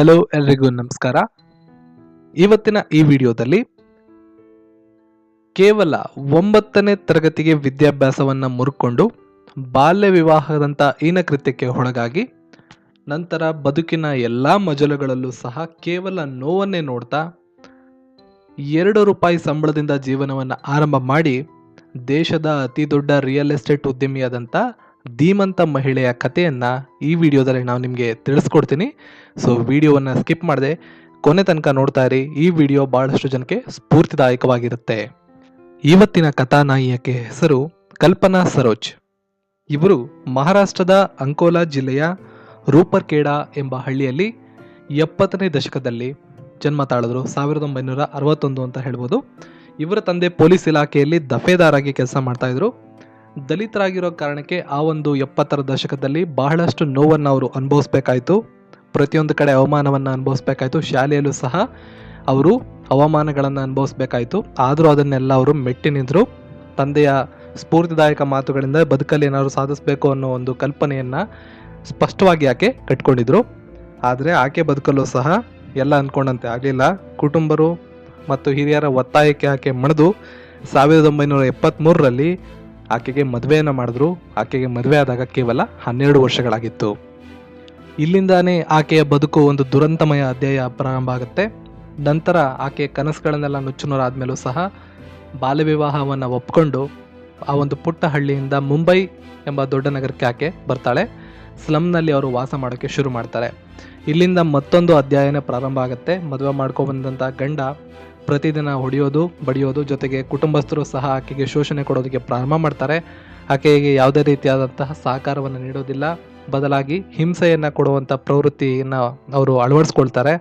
Hello ಎಲ್ರಿಗೂ ನಮಸ್ಕಾರ. ಇವತ್ತಿನ ಈ ವಿಡಿಯೋದಲ್ಲಿ ಕೇವಲ ಒಂಬತ್ತನೇ ತರಗತಿಗೆ ವಿದ್ಯಾಭ್ಯಾಸವನ್ನು ಮುರುಕೊಂಡು ಬಾಲ್ಯ ವಿವಾಹದಂತ ಹೀನಕೃತ್ಯಕ್ಕೆ ಒಳಗಾಗಿ ನಂತರ ಬದುಕಿನ ಎಲ್ಲ ಮಜಲುಗಳಲ್ಲೂ ಸಹ ಕೇವಲ ನೋವನ್ನೇ ನೋಡ್ತಾ ಎರಡು ರೂಪಾಯಿ ಸಂಬಳದಿಂದ ಜೀವನವನ್ನು ಆರಂಭ ಮಾಡಿ ದೇಶದ ಅತಿ ದೊಡ್ಡ ರಿಯಲ್ ಎಸ್ಟೇಟ್ ಉದ್ಯಮಿಯಾದಂಥ ಧೀಮಂತ ಮಹಿಳೆಯ ಕಥೆಯನ್ನು ಈ ವಿಡಿಯೋದಲ್ಲಿ ನಾವು ನಿಮಗೆ ತಿಳಿಸ್ಕೊಡ್ತೀನಿ. ಸೊ ವಿಡಿಯೋವನ್ನು ಸ್ಕಿಪ್ ಮಾಡದೆ, ಕೊನೆ ತನಕ ನೋಡ್ತಾ ಇರಿ. ಈ ವಿಡಿಯೋ ಬಹಳಷ್ಟು ಜನಕ್ಕೆ ಸ್ಫೂರ್ತಿದಾಯಕವಾಗಿರುತ್ತೆ. ಇವತ್ತಿನ ಕಥಾನಾಯಿಯಕ್ಕೆ ಹೆಸರು ಕಲ್ಪನಾ ಸರೋಜ್. ಇವರು ಮಹಾರಾಷ್ಟ್ರದ ಅಂಕೋಲಾ ಜಿಲ್ಲೆಯ ರೂಪರ್ಕೇಡಾ ಎಂಬ ಹಳ್ಳಿಯಲ್ಲಿ ಎಪ್ಪತ್ತನೇ ದಶಕದಲ್ಲಿ ಜನ್ಮ ತಾಳಿದ್ರು. ಸಾವಿರದ ಒಂಬೈನೂರ ಅರವತ್ತೊಂದು ಅಂತ ಹೇಳ್ಬೋದು. ಇವರ ತಂದೆ ಪೊಲೀಸ್ ಇಲಾಖೆಯಲ್ಲಿ ದಫೇದಾರಾಗಿ ಕೆಲಸ ಮಾಡ್ತಾ ಇದ್ರು. ದಲಿತರಾಗಿರೋ ಕಾರಣಕ್ಕೆ ಆ ಒಂದು ಎಪ್ಪತ್ತರ ದಶಕದಲ್ಲಿ ಬಹಳಷ್ಟು ನೋವನ್ನು ಅವರು ಅನುಭವಿಸ್ಬೇಕಾಯ್ತು. ಪ್ರತಿಯೊಂದು ಕಡೆ ಅವಮಾನವನ್ನು ಅನುಭವಿಸ್ಬೇಕಾಯ್ತು. ಶಾಲೆಯಲ್ಲೂ ಸಹ ಅವರು ಅವಮಾನಗಳನ್ನು ಅನುಭವಿಸ್ಬೇಕಾಯ್ತು. ಆದರೂ ಅದನ್ನೆಲ್ಲ ಅವರು ಮೆಟ್ಟಿ ನಿಂತರು ತಂದೆಯ ಸ್ಫೂರ್ತಿದಾಯಕ ಮಾತುಗಳಿಂದ ಬದುಕಲ್ಲಿ ಏನಾದರೂ ಸಾಧಿಸಬೇಕು ಅನ್ನೋ ಒಂದು ಕಲ್ಪನೆಯನ್ನು ಸ್ಪಷ್ಟವಾಗಿ ಆಕೆ ಕಟ್ಕೊಂಡಿದ್ರು. ಆದರೆ ಆಕೆ ಬದುಕಲು ಸಹ ಎಲ್ಲ ಅಂದ್ಕೊಂಡಂತೆ ಆಗಲಿಲ್ಲ. ಕುಟುಂಬರು ಮತ್ತು ಹಿರಿಯರ ಒತ್ತಾಯಕ್ಕೆ ಆಕೆ ಮಣಿದು. ಸಾವಿರದ ಒಂಬೈನೂರ ಎಪ್ಪತ್ತ್ಮೂರರಲ್ಲಿ ಆಕೆಗೆ ಮದುವೆಯನ್ನು ಮಾಡಿದ್ರು. ಆಕೆಗೆ ಮದುವೆ ಆದಾಗ ಕೇವಲ ಹನ್ನೆರಡು ವರ್ಷಗಳಾಗಿತ್ತು. ಇಲ್ಲಿಂದಾನೇ ಆಕೆಯ ಬದುಕು ಒಂದು ದುರಂತಮಯ ಅಧ್ಯಾಯ ಪ್ರಾರಂಭ ಆಗುತ್ತೆ. ನಂತರ ಆಕೆ ಕನಸುಗಳನ್ನೆಲ್ಲ ನುಚ್ಚುನೂರಾದ್ಮೇಲೂ ಸಹ ಬಾಲ್ಯ ವಿವಾಹವನ್ನು ಒಪ್ಕೊಂಡು ಆ ಒಂದು ಪುಟ್ಟ ಹಳ್ಳಿಯಿಂದ ಮುಂಬೈ ಎಂಬ ದೊಡ್ಡ ನಗರಕ್ಕೆ ಆಕೆ ಬರ್ತಾಳೆ. ಸ್ಲಮ್ನಲ್ಲಿ ಅವರು ವಾಸ ಮಾಡೋಕ್ಕೆ ಶುರು ಮಾಡ್ತಾರೆ. ಇಲ್ಲಿಂದ ಮತ್ತೊಂದು ಅಧ್ಯಾಯನೇ ಪ್ರಾರಂಭ ಆಗುತ್ತೆ. ಮದುವೆ ಮಾಡ್ಕೊಬಂದಂಥ ಗಂಡ ಪ್ರತಿದಿನ ಹೊಡೆಯೋದು, ಬಡಿಯೋದು, ಜೊತೆಗೆ ಕುಟುಂಬಸ್ಥರು ಸಹ ಆಕೆಗೆ ಶೋಷಣೆ ಕೊಡೋದಕ್ಕೆ ಪ್ರಾರಂಭ ಮಾಡ್ತಾರೆ. ಆಕೆಗೆ ಯಾವುದೇ ರೀತಿಯಾದಂತಹ ಸಹಕಾರವನ್ನು ನೀಡೋದಿಲ್ಲ. ಬದಲಾಗಿ ಹಿಂಸೆಯನ್ನು ಕೊಡುವಂಥ ಪ್ರವೃತ್ತಿಯನ್ನು ಅವರು ಅಳವಡಿಸ್ಕೊಳ್ತಾರೆ.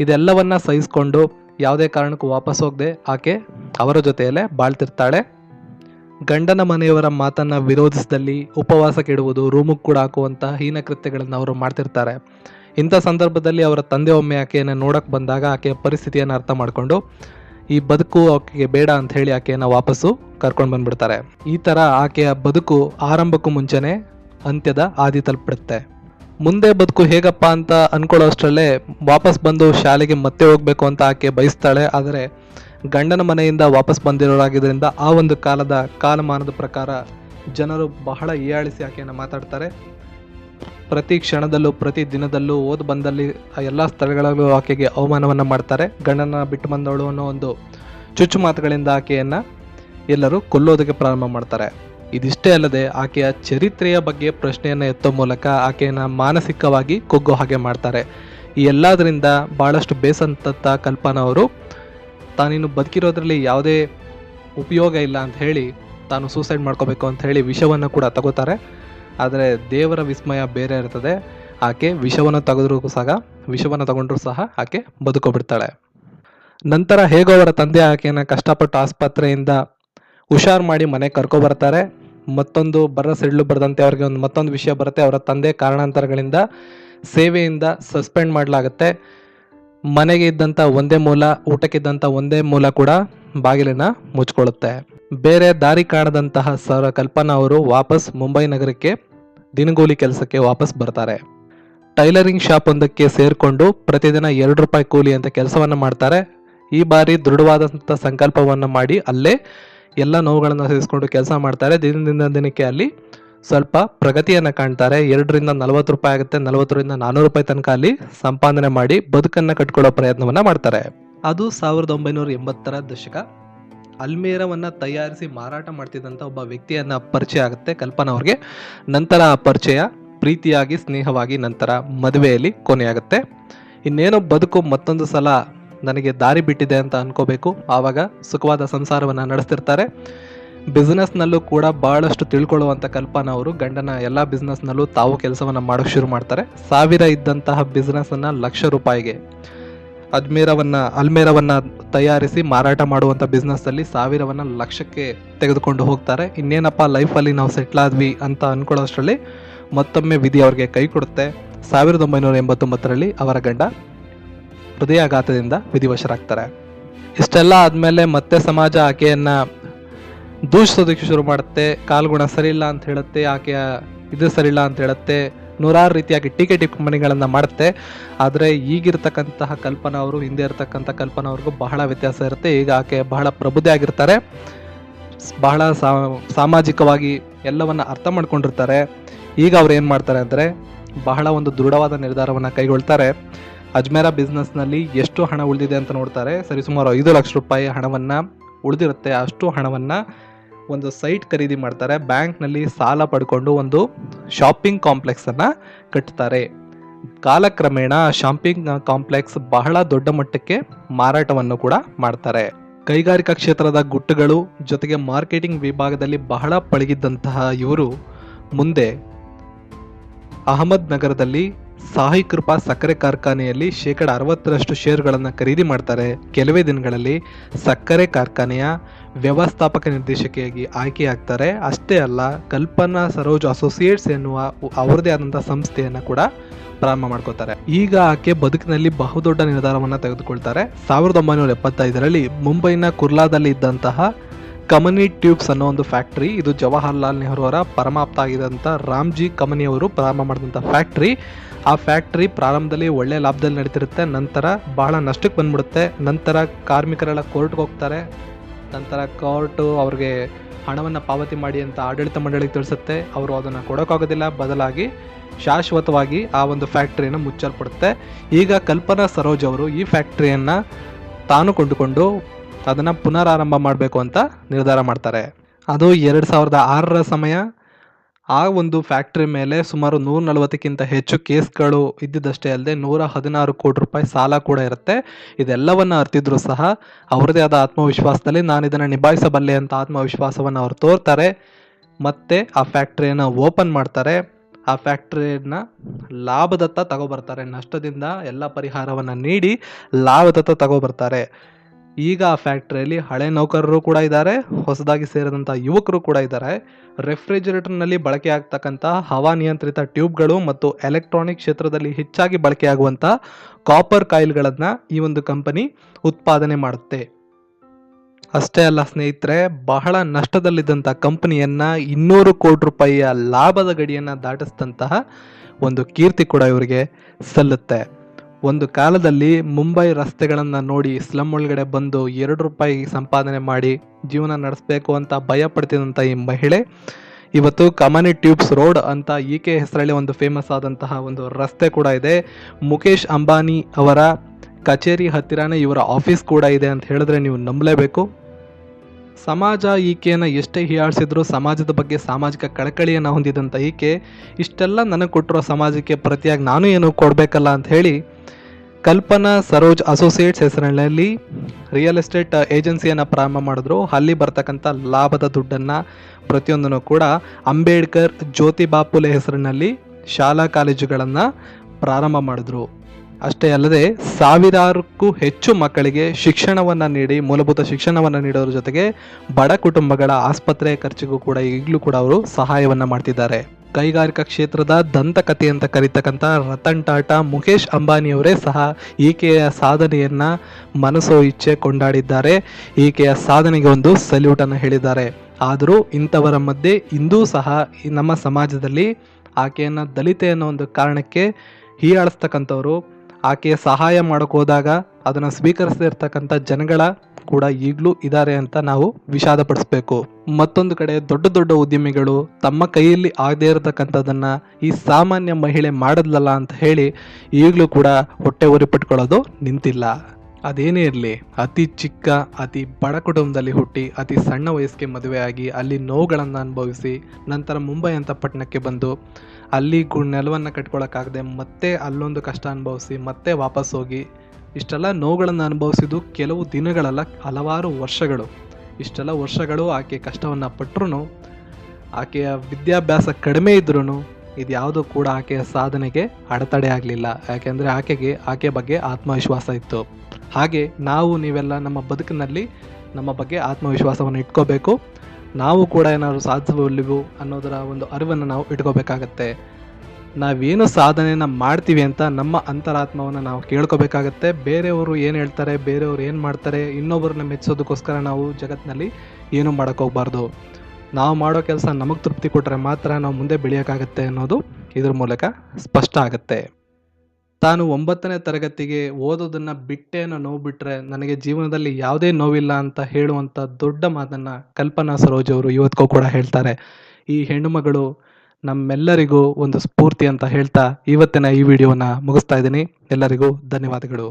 ಇದೆಲ್ಲವನ್ನು ಸಹಿಸಿಕೊಂಡು ಯಾವುದೇ ಕಾರಣಕ್ಕೂ ವಾಪಸ್ ಹೋಗದೆ ಆಕೆ ಅವರ ಜೊತೆಯಲ್ಲೇ ಬಾಳ್ತಿರ್ತಾಳೆ. ಗಂಡನ ಮನೆಯವರ ಮಾತನ್ನು ವಿರೋಧಿಸಿದಲ್ಲಿ ಉಪವಾಸ ಕೆಡುವುದು, ರೂಮಿಗೆ ಕೂಡ ಹಾಕುವಂತಹ ಹೀನ ಕೃತ್ಯಗಳನ್ನು ಅವರು ಮಾಡ್ತಿರ್ತಾರೆ. ಇಂಥ ಸಂದರ್ಭದಲ್ಲಿ ಅವರ ತಂದೆ ಒಮ್ಮೆ ಆಕೆಯನ್ನು ನೋಡಕ್ಕೆ ಬಂದಾಗ ಆಕೆಯ ಪರಿಸ್ಥಿತಿಯನ್ನು ಅರ್ಥ ಮಾಡಿಕೊಂಡು, ಈ ಬದುಕು ಆಕೆಗೆ ಬೇಡ ಅಂತ ಹೇಳಿ ಆಕೆಯನ್ನು ವಾಪಸ್ಸು ಕರ್ಕೊಂಡು ಬಂದ್ಬಿಡ್ತಾರೆ. ಈ ಥರ ಆಕೆಯ ಬದುಕು ಆರಂಭಕ್ಕೂ ಮುಂಚೆನೆ ಅಂತ್ಯದ ಆದಿ ತಲುಪಿಡುತ್ತೆ ಮುಂದೆ ಬದುಕು ಹೇಗಪ್ಪ ಅಂತ ಅಂದ್ಕೊಳ್ಳೋ ಅಷ್ಟರಲ್ಲೇ ವಾಪಸ್ ಬಂದು ಶಾಲೆಗೆ ಮತ್ತೆ ಹೋಗಬೇಕು ಅಂತ ಆಕೆ ಬಯಸ್ತಾಳೆ. ಆದರೆ ಗಂಡನ ಮನೆಯಿಂದ ವಾಪಸ್ ಬಂದಿರೋರಾಗಿದ್ದರಿಂದ ಆ ಒಂದು ಕಾಲದ ಕಾಲಮಾನದ ಪ್ರಕಾರ ಜನರು ಬಹಳ ಹೀಯಾಳಿಸಿ ಆಕೆಯನ್ನು ಮಾತಾಡ್ತಾರೆ. ಪ್ರತಿ ಕ್ಷಣದಲ್ಲೂ, ಪ್ರತಿ ದಿನದಲ್ಲೂ ಓದ್ ಬಂದಲ್ಲಿ ಎಲ್ಲ ಸ್ಥಳಗಳಲ್ಲೂ ಆಕೆಗೆ ಅವಮಾನವನ್ನು ಮಾಡ್ತಾರೆ. ಗಂಡನ ಬಿಟ್ಟು ಬಂದವಳು ಅನ್ನೋ ಒಂದು ಚುಚ್ಚು ಮಾತುಗಳಿಂದ ಆಕೆಯನ್ನು ಎಲ್ಲರೂ ಕೊಲ್ಲೋದಕ್ಕೆ ಪ್ರಾರಂಭ ಮಾಡ್ತಾರೆ. ಇದಿಷ್ಟೇ ಅಲ್ಲದೆ ಆಕೆಯ ಚರಿತ್ರೆಯ ಬಗ್ಗೆ ಪ್ರಶ್ನೆಯನ್ನು ಎತ್ತೋ ಮೂಲಕ ಆಕೆಯನ್ನ ಮಾನಸಿಕವಾಗಿ ಕುಗ್ಗೋ ಹಾಗೆ ಮಾಡ್ತಾರೆ. ಈ ಎಲ್ಲದರಿಂದ ಬಹಳಷ್ಟು ಬೇಸಂತ ಕಲ್ಪನಾ ಅವರು ತಾನಿನ್ನು ಬದುಕಿರೋದ್ರಲ್ಲಿ ಯಾವುದೇ ಉಪಯೋಗ ಇಲ್ಲ ಅಂತ ಹೇಳಿ ತಾನು ಸೂಸೈಡ್ ಮಾಡ್ಕೋಬೇಕು ಅಂತ ಹೇಳಿ ವಿಷವನ್ನು ಕೂಡ ತಗೋತಾರೆ. ಆದರೆ ದೇವರ ವಿಸ್ಮಯ ಬೇರೆ ಇರ್ತದೆ. ಆಕೆ ವಿಷವನ್ನು ತೆಗೆದ್ರೂ ಸಹ, ವಿಷವನ್ನು ತಗೊಂಡ್ರು ಸಹ ಆಕೆ ಬದುಕೋಬಿಡ್ತಾಳೆ. ನಂತರ ಹೇಗೋ ಅವರ ತಂದೆ ಆಕೆಯನ್ನು ಕಷ್ಟಪಟ್ಟು ಆಸ್ಪತ್ರೆಯಿಂದ ಹುಷಾರು ಮಾಡಿ ಮನೆಗೆ ಕರ್ಕೊ ಬರ್ತಾರೆ. ಮತ್ತೊಂದು ಬರ ಸಿಡ್ಲು ಬರದಂತೆ ಅವ್ರಿಗೆ ಒಂದು ಮತ್ತೊಂದು ವಿಷಯ ಬರುತ್ತೆ. ಅವರ ತಂದೆ ಕಾರಣಾಂತರಗಳಿಂದ ಸೇವೆಯಿಂದ ಸಸ್ಪೆಂಡ್ ಮಾಡಲಾಗುತ್ತೆ. ಮನೆಗೆ ಇದ್ದಂಥ ಒಂದೇ ಮೂಲ, ಊಟಕ್ಕಿದ್ದಂಥ ಒಂದೇ ಮೂಲ ಕೂಡ ಬಾಗಿಲಿನ ಮುಚ್ಕೊಳ್ಳುತ್ತೆ. ಬೇರೆ ದಾರಿ ಕಾಣದಂತಹ ಸರ್ ಕಲ್ಪನಾ ಅವರು ವಾಪಸ್ ಮುಂಬೈ ನಗರಕ್ಕೆ ದಿನಗೂಲಿ ಕೆಲಸಕ್ಕೆ ವಾಪಸ್ ಬರ್ತಾರೆ. ಟೈಲರಿಂಗ್ ಶಾಪ್ ಒಂದಕ್ಕೆ ಸೇರಿಕೊಂಡು ಪ್ರತಿದಿನ ಎರಡು ರೂಪಾಯಿ ಕೂಲಿ ಅಂತ ಕೆಲಸವನ್ನು ಮಾಡ್ತಾರೆ. ಈ ಬಾರಿ ದೃಢವಾದಂಥ ಸಂಕಲ್ಪವನ್ನು ಮಾಡಿ ಅಲ್ಲೇ ಎಲ್ಲ ನೋವುಗಳನ್ನು ಸಹಿಸಿಕೊಂಡು ಕೆಲಸ ಮಾಡ್ತಾರೆ. ದಿನದಿಂದ ದಿನಕ್ಕೆ ಅಲ್ಲಿ ಸ್ವಲ್ಪ ಪ್ರಗತಿಯನ್ನು ಕಾಣ್ತಾರೆ. ಎರಡರಿಂದ ನಲವತ್ತು ರೂಪಾಯಿ ಆಗುತ್ತೆ. ನಲವತ್ತರಿಂದ ನಾನ್ನೂರು ರೂಪಾಯಿ ತನಕ ಅಲ್ಲಿ ಸಂಪಾದನೆ ಮಾಡಿ ಬದುಕನ್ನು ಕಟ್ಕೊಳ್ಳೋ ಪ್ರಯತ್ನವನ್ನು ಮಾಡ್ತಾರೆ. ಅದು ಸಾವಿರದ ಒಂಬೈನೂರ ಎಂಬತ್ತರ ದಶಕ. ಅಲ್ಮೇರವನ್ನ ತಯಾರಿಸಿ ಮಾರಾಟ ಮಾಡ್ತಿದ್ದಂಥ ಒಬ್ಬ ವ್ಯಕ್ತಿಯನ್ನ ಪರಿಚಯ ಆಗುತ್ತೆ ಕಲ್ಪನಾ ಅವ್ರಿಗೆ. ನಂತರ ಆ ಪರಿಚಯ ಪ್ರೀತಿಯಾಗಿ, ಸ್ನೇಹವಾಗಿ ನಂತರ ಮದುವೆಯಲ್ಲಿ ಕೊನೆಯಾಗುತ್ತೆ. ಇನ್ನೇನೋ ಬದುಕು ಮತ್ತೊಂದು ಸಲ ನನಗೆ ದಾರಿ ಬಿಟ್ಟಿದೆ ಅಂತ ಅನ್ಕೋಬೇಕು. ಆವಾಗ ಸುಖವಾದ ಸಂಸಾರವನ್ನ ನಡೆಸ್ತಿರ್ತಾರೆ. ಬಿಸ್ನೆಸ್ನಲ್ಲೂ ಕೂಡ ಬಹಳಷ್ಟು ತಿಳ್ಕೊಳ್ಳುವಂಥ ಕಲ್ಪನಾ ಅವರು ಗಂಡನ ಎಲ್ಲ ಬಿಸ್ನೆಸ್ನಲ್ಲೂ ತಾವು ಕೆಲಸವನ್ನ ಮಾಡೋಕೆ ಶುರು ಮಾಡ್ತಾರೆ. ಸಾವಿರ ಇದ್ದಂತಹ ಬಿಸ್ನೆಸ್ಸನ್ನು ಲಕ್ಷ ರೂಪಾಯಿಗೆ ಅಜ್ಮೇರವನ್ನ ಅಲ್ಮೇರವನ್ನ ತಯಾರಿಸಿ ಮಾರಾಟ ಮಾಡುವಂತ ಬಿಸ್ನೆಸ್ ಅಲ್ಲಿ ಸಾವಿರವನ್ನ ಲಕ್ಷಕ್ಕೆ ತೆಗೆದುಕೊಂಡು ಹೋಗ್ತಾರೆ. ಇನ್ನೇನಪ್ಪ ಲೈಫ್ ಅಲ್ಲಿ ನಾವು ಸೆಟ್ಲ್ ಆದ್ವಿ ಅಂತ ಅನ್ಕೊಳ್ಳೋಷ್ಟರಲ್ಲಿ ಮತ್ತೊಮ್ಮೆ ವಿಧಿ ಅವರಿಗೆ ಕೈ ಕೊಡುತ್ತೆ. ಸಾವಿರದ ಒಂಬೈನೂರ ಎಂಬತ್ತೊಂಬತ್ತರಲ್ಲಿ ಅವರ ಗಂಡ ಹೃದಯಾಘಾತದಿಂದ ವಿಧಿವಶರಾಗ್ತಾರೆ. ಇಷ್ಟೆಲ್ಲ ಆದಮೇಲೆ ಮತ್ತೆ ಸಮಾಜ ಆಕೆಯನ್ನ ದೂಷಿಸೋದಕ್ಕೆ ಶುರು ಮಾಡುತ್ತೆ. ಕಾಲ್ಗುಣ ಸರಿ ಇಲ್ಲ ಅಂತ ಹೇಳುತ್ತೆ. ಆಕೆಯ ಇದು ಸರಿ ಇಲ್ಲ ಅಂತ ಹೇಳುತ್ತೆ. ನೂರಾರು ರೀತಿಯಾಗಿ ಟೀಕೆ ಟಿಪ್ಪಣಿಗಳನ್ನು ಮಾಡುತ್ತೆ. ಆದರೆ ಈಗಿರ್ತಕ್ಕಂತಹ ಕಲ್ಪನಾ ಅವರು, ಹಿಂದೆ ಇರತಕ್ಕಂಥ ಕಲ್ಪನಾ ಅವ್ರಿಗೂ ಬಹಳ ವ್ಯತ್ಯಾಸ ಇರುತ್ತೆ. ಈಗ ಆಕೆ ಬಹಳ ಪ್ರಬುದ್ಧ ಆಗಿರ್ತಾರೆ. ಬಹಳ ಸಾಮಾಜಿಕವಾಗಿ ಎಲ್ಲವನ್ನು ಅರ್ಥ ಮಾಡ್ಕೊಂಡಿರ್ತಾರೆ. ಈಗ ಅವ್ರು ಏನು ಮಾಡ್ತಾರೆ ಅಂದರೆ ಬಹಳ ಒಂದು ದೃಢವಾದ ನಿರ್ಧಾರವನ್ನು ಕೈಗೊಳ್ತಾರೆ. ಅಜ್ಮೇರ ಬಿಸ್ನೆಸ್ನಲ್ಲಿ ಎಷ್ಟು ಹಣ ಉಳಿದಿದೆ ಅಂತ ನೋಡ್ತಾರೆ. ಸರಿಸುಮಾರು ಐದು ಲಕ್ಷ ರೂಪಾಯಿ ಹಣವನ್ನು ಉಳಿದಿರುತ್ತೆ. ಅಷ್ಟು ಹಣವನ್ನು ಒಂದು ಸೈಟ್ ಖರೀದಿ ಮಾಡ್ತಾರೆ. ಬ್ಯಾಂಕ್ನಲ್ಲಿ ಸಾಲ ಪಡ್ಕೊಂಡು ಒಂದು ಶಾಪಿಂಗ್ ಕಾಂಪ್ಲೆಕ್ಸನ್ನು ಕಟ್ತಾರೆ. ಕಾಲಕ್ರಮೇಣ ಶಾಪಿಂಗ್ ಕಾಂಪ್ಲೆಕ್ಸ್ ಬಹಳ ದೊಡ್ಡ ಮಟ್ಟಕ್ಕೆ ಮಾರಾಟವನ್ನು ಕೂಡ ಮಾಡ್ತಾರೆ. ಕೈಗಾರಿಕಾ ಕ್ಷೇತ್ರದ ಗುಟ್ಟುಗಳು ಜೊತೆಗೆ ಮಾರ್ಕೆಟಿಂಗ್ ವಿಭಾಗದಲ್ಲಿ ಬಹಳ ಪಳಗಿದ್ದಂತಹ ಇವರು ಮುಂದೆ ಅಹಮದ್ ನಗರದಲ್ಲಿ ಸಾಹಿ ಕೃಪಾ ಸಕ್ಕರೆ ಕಾರ್ಖಾನೆಯಲ್ಲಿ ಶೇಕಡ ಅರವತ್ತರಷ್ಟು ಶೇರುಗಳನ್ನು ಖರೀದಿ ಮಾಡ್ತಾರೆ. ಕೆಲವೇ ದಿನಗಳಲ್ಲಿ ಸಕ್ಕರೆ ಕಾರ್ಖಾನೆಯ ವ್ಯವಸ್ಥಾಪಕ ನಿರ್ದೇಶಕಿಯಾಗಿ ಆಯ್ಕೆಯಾಗ್ತಾರೆ. ಅಷ್ಟೇ ಅಲ್ಲ, ಕಲ್ಪನಾ ಸರೋಜ್ ಅಸೋಸಿಯೇಟ್ಸ್ ಎನ್ನುವ ಅವರದೇ ಆದಂಥ ಸಂಸ್ಥೆಯನ್ನು ಕೂಡ ಪ್ರಾರಂಭ ಮಾಡ್ಕೋತಾರೆ ಈಗ ಆಕೆ ಬದುಕಿನಲ್ಲಿ ಬಹುದೊಡ್ಡ ನಿರ್ಧಾರವನ್ನು ತೆಗೆದುಕೊಳ್ತಾರೆ. ಸಾವಿರದ ಒಂಬೈನೂರ ಎಪ್ಪತ್ತೈದರಲ್ಲಿ ಮುಂಬೈನ ಕುರ್ಲಾದಲ್ಲಿ ಇದ್ದಂತಹ ಕಮನಿ ಟ್ಯೂಬ್ಸ್ ಅನ್ನೋ ಒಂದು ಫ್ಯಾಕ್ಟ್ರಿ, ಇದು ಜವಾಹರ್ಲಾಲ್ ನೆಹರು ಅವರ ಪರಮಾಪ್ತ ಆಗಿದಂಥ ರಾಮ್ಜಿ ಕಮನಿ ಅವರು ಪ್ರಾರಂಭ ಮಾಡಿದಂಥ ಫ್ಯಾಕ್ಟ್ರಿ. ಆ ಫ್ಯಾಕ್ಟ್ರಿ ಪ್ರಾರಂಭದಲ್ಲಿ ಒಳ್ಳೆ ಲಾಭದಲ್ಲಿ ನಡೀತಿರುತ್ತೆ, ನಂತರ ಬಹಳ ನಷ್ಟಕ್ಕೆ ಬಂದ್ಬಿಡುತ್ತೆ. ನಂತರ ಕಾರ್ಮಿಕರೆಲ್ಲ ಕೋರ್ಟ್ಗೆ ಹೋಗ್ತಾರೆ, ನಂತರ ಕೋರ್ಟು ಅವ್ರಿಗೆ ಹಣವನ್ನು ಪಾವತಿ ಮಾಡಿ ಅಂತ ಆಡಳಿತ ಮಂಡಳಿಗೆ ತಿಳಿಸುತ್ತೆ. ಅವರು ಅದನ್ನು ಕೊಡೋಕ್ಕಾಗೋದಿಲ್ಲ, ಬದಲಾಗಿ ಶಾಶ್ವತವಾಗಿ ಆ ಒಂದು ಫ್ಯಾಕ್ಟ್ರಿಯನ್ನು ಮುಚ್ಚಲ್ಪಡುತ್ತೆ. ಈಗ ಕಲ್ಪನಾ ಸರೋಜ್ ಅವರು ಈ ಫ್ಯಾಕ್ಟ್ರಿಯನ್ನು ತಾನು ಕೊಂಡುಕೊಂಡು ಅದನ್ನು ಪುನರಾರಂಭ ಮಾಡಬೇಕು ಅಂತ ನಿರ್ಧಾರ ಮಾಡ್ತಾರೆ. ಅದು ಎರಡು ಸಾವಿರದ ಆರರ ಸಮಯ. ಆ ಒಂದು ಫ್ಯಾಕ್ಟ್ರಿ ಮೇಲೆ ಸುಮಾರು ನೂರ ನಲವತ್ತಕ್ಕಿಂತ ಹೆಚ್ಚು ಕೇಸ್ಗಳು ಇದ್ದಿದ್ದಷ್ಟೇ ಅಲ್ಲದೆ ನೂರ ಹದಿನಾರು ಕೋಟಿ ರೂಪಾಯಿ ಸಾಲ ಕೂಡ ಇರುತ್ತೆ. ಇದೆಲ್ಲವನ್ನು ಅರ್ತಿದ್ರು ಸಹ ಅವರದೇ ಆದ ಆತ್ಮವಿಶ್ವಾಸದಲ್ಲಿ ನಾನು ಇದನ್ನು ನಿಭಾಯಿಸಬಲ್ಲೆ ಅಂತ ಆತ್ಮವಿಶ್ವಾಸವನ್ನು ಅವರು ತೋರ್ತಾರೆ. ಮತ್ತೆ ಆ ಫ್ಯಾಕ್ಟ್ರಿಯನ್ನು ಓಪನ್ ಮಾಡ್ತಾರೆ. ಆ ಫ್ಯಾಕ್ಟ್ರಿಯನ್ನ ಲಾಭದತ್ತ ತಗೊಬರ್ತಾರೆ. ನಷ್ಟದಿಂದ ಎಲ್ಲ ಪರಿಹಾರವನ್ನು ನೀಡಿ ಲಾಭದತ್ತ ತಗೊಬರ್ತಾರೆ. ಈಗ ಆ ಫ್ಯಾಕ್ಟ್ರಿಯಲ್ಲಿ ಹಳೆ ನೌಕರರು ಕೂಡ ಇದ್ದಾರೆ, ಹೊಸದಾಗಿ ಸೇರಿದಂಥ ಯುವಕರು ಕೂಡ ಇದ್ದಾರೆ. ರೆಫ್ರಿಜರೇಟರ್ನಲ್ಲಿ ಬಳಕೆ ಆಗ್ತಕ್ಕಂಥ ಹವಾನಿಯಂತ್ರಿತ ಟ್ಯೂಬ್ಗಳು ಮತ್ತು ಎಲೆಕ್ಟ್ರಾನಿಕ್ ಕ್ಷೇತ್ರದಲ್ಲಿ ಹೆಚ್ಚಾಗಿ ಬಳಕೆಯಾಗುವಂಥ ಕಾಪರ್ ಕಾಯಿಲ್ಗಳನ್ನು ಈ ಒಂದು ಕಂಪನಿ ಉತ್ಪಾದನೆ ಮಾಡುತ್ತೆ. ಅಷ್ಟೇ ಅಲ್ಲ ಸ್ನೇಹಿತರೆ, ಬಹಳ ನಷ್ಟದಲ್ಲಿದ್ದಂಥ ಕಂಪನಿಯನ್ನು ಇನ್ನೂರು ಕೋಟಿ ರೂಪಾಯಿಯ ಲಾಭದ ಗಡಿಯನ್ನು ದಾಟಿಸಿದಂತಹ ಒಂದು ಕೀರ್ತಿ ಕೂಡ ಇವರಿಗೆ ಸಲ್ಲುತ್ತೆ. ಒಂದು ಕಾಲದಲ್ಲಿ ಮುಂಬೈ ರಸ್ತೆಗಳನ್ನು ನೋಡಿ ಸ್ಲಮ್ ಒಳಗಡೆ ಬಂದು ಎರಡು ರೂಪಾಯಿ ಸಂಪಾದನೆ ಮಾಡಿ ಜೀವನ ನಡೆಸಬೇಕು ಅಂತ ಭಯ ಪಡ್ತಿದ್ದಂಥ ಈ ಮಹಿಳೆ. ಇವತ್ತು ಕಮನಿ ಟ್ಯೂಬ್ಸ್ ರೋಡ್ ಅಂತ ಈಕೆ ಹೆಸರಲ್ಲಿ ಒಂದು ಫೇಮಸ್ ಆದಂತಹ ಒಂದು ರಸ್ತೆ ಕೂಡ ಇದೆ. ಮುಖೇಶ್ ಅಂಬಾನಿ ಅವರ ಕಚೇರಿ ಹತ್ತಿರನೇ ಇವರ ಆಫೀಸ್ ಕೂಡ ಇದೆ ಅಂತ ಹೇಳಿದ್ರೆ ನೀವು ನಂಬಲೇಬೇಕು. ಸಮಾಜ ಈಕೆಯನ್ನು ಎಷ್ಟೇ ಹೀಯಾಳಿಸಿದ್ರು ಸಮಾಜದ ಬಗ್ಗೆ ಸಾಮಾಜಿಕ ಕಳಕಳಿಯನ್ನು ಹೊಂದಿದಂಥ ಈಕೆ, ಇಷ್ಟೆಲ್ಲ ನನಗೆ ಕೊಟ್ಟಿರೋ ಸಮಾಜಕ್ಕೆ ಪ್ರತಿಯಾಗಿ ನಾನು ಏನು ಕೊಡಬೇಕಲ್ಲ ಅಂತ ಹೇಳಿ ಕಲ್ಪನಾ ಸರೋಜ್ ಅಸೋಸಿಯೇಟ್ಸ್ ಹೆಸರಿನಲ್ಲಿ ರಿಯಲ್ ಎಸ್ಟೇಟ್ ಏಜೆನ್ಸಿಯನ್ನು ಪ್ರಾರಂಭ ಮಾಡಿದ್ರು. ಅಲ್ಲಿ ಬರ್ತಕ್ಕಂಥ ಲಾಭದ ದುಡ್ಡನ್ನು ಪ್ರತಿಯೊಂದನ್ನು ಕೂಡ ಅಂಬೇಡ್ಕರ್ ಜ್ಯೋತಿ ಬಾಪುಲೆ ಹೆಸರಿನಲ್ಲಿ ಶಾಲಾ ಕಾಲೇಜುಗಳನ್ನು ಪ್ರಾರಂಭ ಮಾಡಿದ್ರು. ಅಷ್ಟೇ ಅಲ್ಲದೆ ಸಾವಿರಾರಕ್ಕೂ ಹೆಚ್ಚು ಮಕ್ಕಳಿಗೆ ಶಿಕ್ಷಣವನ್ನು ನೀಡಿ, ಮೂಲಭೂತ ಶಿಕ್ಷಣವನ್ನು ನೀಡೋದ್ರ ಜೊತೆಗೆ ಬಡ ಕುಟುಂಬಗಳ ಆಸ್ಪತ್ರೆ ಖರ್ಚಿಗೂ ಕೂಡ ಈಗಲೂ ಕೂಡ ಅವರು ಸಹಾಯವನ್ನು ಮಾಡ್ತಿದ್ದಾರೆ. ಕೈಗಾರಿಕಾ ಕ್ಷೇತ್ರದ ದಂತಕಥೆ ಅಂತ ಕರೀತಕ್ಕಂಥ ರತನ್ ಟಾಟಾ, ಮುಖೇಶ್ ಅಂಬಾನಿಯವರೇ ಸಹ ಈಕೆಯ ಸಾಧನೆಯನ್ನು ಮನಸೋ ಇಚ್ಛೆ ಕೊಂಡಾಡಿದ್ದಾರೆ. ಈಕೆಯ ಸಾಧನೆಗೆ ಒಂದು ಸಲ್ಯೂಟನ್ನು ಹೇಳಿದ್ದಾರೆ. ಆದರೂ ಇಂಥವರ ಮಧ್ಯೆ ಇಂದೂ ಸಹ ನಮ್ಮ ಸಮಾಜದಲ್ಲಿ ಆಕೆಯನ್ನು ದಲಿತೆ ಅನ್ನೋ ಒಂದು ಕಾರಣಕ್ಕೆ ಹೀಯಾಳಿಸ್ತಕ್ಕಂಥವ್ರು. ಆಕೆಯ ಸಹಾಯ ಮಾಡೋಕ್ಕೋದಾಗ ಅದನ್ನು ಸ್ವೀಕರಿಸ್ತಿರ್ತಕ್ಕಂಥ ಜನಗಳ ಕೂಡ ಈಗಲೂ ಇದ್ದಾರೆ ಅಂತ ನಾವು ವಿಷಾದಪಡಿಸ್ಬೇಕು. ಮತ್ತೊಂದು ಕಡೆ ದೊಡ್ಡ ದೊಡ್ಡ ಉದ್ಯಮಿಗಳು ತಮ್ಮ ಕೈಯಲ್ಲಿ ಆಗದೇ ಇರತಕ್ಕಂಥದ್ದನ್ನ ಈ ಸಾಮಾನ್ಯ ಮಹಿಳೆ ಮಾಡದ್ಲಲ್ಲ ಅಂತ ಹೇಳಿ ಈಗಲೂ ಕೂಡ ಹೊಟ್ಟೆ ಉರಿ ಪಟ್ಕೊಳ್ಳೋದು ನಿಂತಿಲ್ಲ. ಅದೇನೇ ಇರಲಿ, ಅತಿ ಚಿಕ್ಕ, ಅತಿ ಬಡ ಕುಟುಂಬದಲ್ಲಿ ಹುಟ್ಟಿ, ಅತಿ ಸಣ್ಣ ವಯಸ್ಸಿಗೆ ಮದುವೆಯಾಗಿ ಅಲ್ಲಿ ನೋವುಗಳನ್ನು ಅನುಭವಿಸಿ ನಂತರ ಮುಂಬೈ ಅಂತ ಪಟ್ಟಣಕ್ಕೆ ಬಂದು ಅಲ್ಲಿ ಗು, ನೆಲವನ್ನು ಕಟ್ಕೊಳ್ಳೋಕ್ಕಾಗದೆ ಮತ್ತೆ ಅಲ್ಲೊಂದು ಕಷ್ಟ ಅನುಭವಿಸಿ ಮತ್ತೆ ವಾಪಸ್ ಹೋಗಿ ಇಷ್ಟೆಲ್ಲ ನೋವುಗಳನ್ನು ಅನುಭವಿಸಿದ್ದು ಕೆಲವು ದಿನಗಳಲ್ಲ, ಹಲವಾರು ವರ್ಷಗಳು. ಇಷ್ಟೆಲ್ಲ ವರ್ಷಗಳು ಆಕೆ ಕಷ್ಟವನ್ನು ಪಟ್ಟರು ಆಕೆಯ ವಿದ್ಯಾಭ್ಯಾಸ ಕಡಿಮೆ ಇದ್ರೂ ಇದ್ಯಾವುದೂ ಕೂಡ ಆಕೆಯ ಸಾಧನೆಗೆ ಅಡೆತಡೆ ಆಗಲಿಲ್ಲ. ಯಾಕೆಂದರೆ ಆಕೆಗೆ ಆಕೆ ಬಗ್ಗೆ ಆತ್ಮವಿಶ್ವಾಸ ಇತ್ತು. ಹಾಗೆ ನಾವು ನೀವೆಲ್ಲ ನಮ್ಮ ಬದುಕಿನಲ್ಲಿ ನಮ್ಮ ಬಗ್ಗೆ ಆತ್ಮವಿಶ್ವಾಸವನ್ನು ಇಟ್ಕೋಬೇಕು. ನಾವು ಕೂಡ ಏನಾದರೂ ಸಾಧಿಸಬಲ್ಲಿವು ಅನ್ನೋದರ ಒಂದು ಅರಿವನ್ನು ನಾವು ಇಟ್ಕೋಬೇಕಾಗತ್ತೆ. ನಾವೇನು ಸಾಧನೆಯನ್ನು ಮಾಡ್ತೀವಿ ಅಂತ ನಮ್ಮ ಅಂತರಾತ್ಮವನ್ನು ನಾವು ಕೇಳ್ಕೋಬೇಕಾಗತ್ತೆ. ಬೇರೆಯವರು ಏನು ಹೇಳ್ತಾರೆ, ಬೇರೆಯವರು ಏನು ಮಾಡ್ತಾರೆ, ಇನ್ನೊಬ್ಬರನ್ನ ಮೆಚ್ಚೋದಕ್ಕೋಸ್ಕರ ನಾವು ಜಗತ್ತಿನಲ್ಲಿ ಏನೂ ಮಾಡೋಕ್ಕೋಗ್ಬಾರ್ದು. ನಾವು ಮಾಡೋ ಕೆಲಸ ನಮಗೆ ತೃಪ್ತಿ ಕೊಟ್ಟರೆ ಮಾತ್ರ ನಾವು ಮುಂದೆ ಬೆಳೆಯೋಕ್ಕಾಗತ್ತೆ ಅನ್ನೋದು ಇದ್ರ ಮೂಲಕ ಸ್ಪಷ್ಟ ಆಗುತ್ತೆ. ತಾನು ಒಂಬತ್ತನೇ ತರಗತಿಗೆ ಓದೋದನ್ನು ಬಿಟ್ಟೆ ಅನ್ನೋ ನೋವು ಬಿಟ್ಟರೆ ನನಗೆ ಜೀವನದಲ್ಲಿ ಯಾವುದೇ ನೋವಿಲ್ಲ ಅಂತ ಹೇಳುವಂಥ ದೊಡ್ಡ ಮಾತನ್ನು ಕಲ್ಪನಾ ಸರೋಜ್ ಅವರು ಇವತ್ತಿಗೂ ಕೂಡ ಹೇಳ್ತಾರೆ. ಈ ಹೆಣ್ಣುಮಗಳು ನಮ್ಮೆಲ್ಲರಿಗೂ ಒಂದು ಸ್ಫೂರ್ತಿ ಅಂತ ಹೇಳ್ತಾ ಇವತ್ತಿನ ಈ ವಿಡಿಯೋನ ಮುಗಿಸ್ತಾ ಇದ್ದೀನಿ. ಎಲ್ಲರಿಗೂ ಧನ್ಯವಾದಗಳು.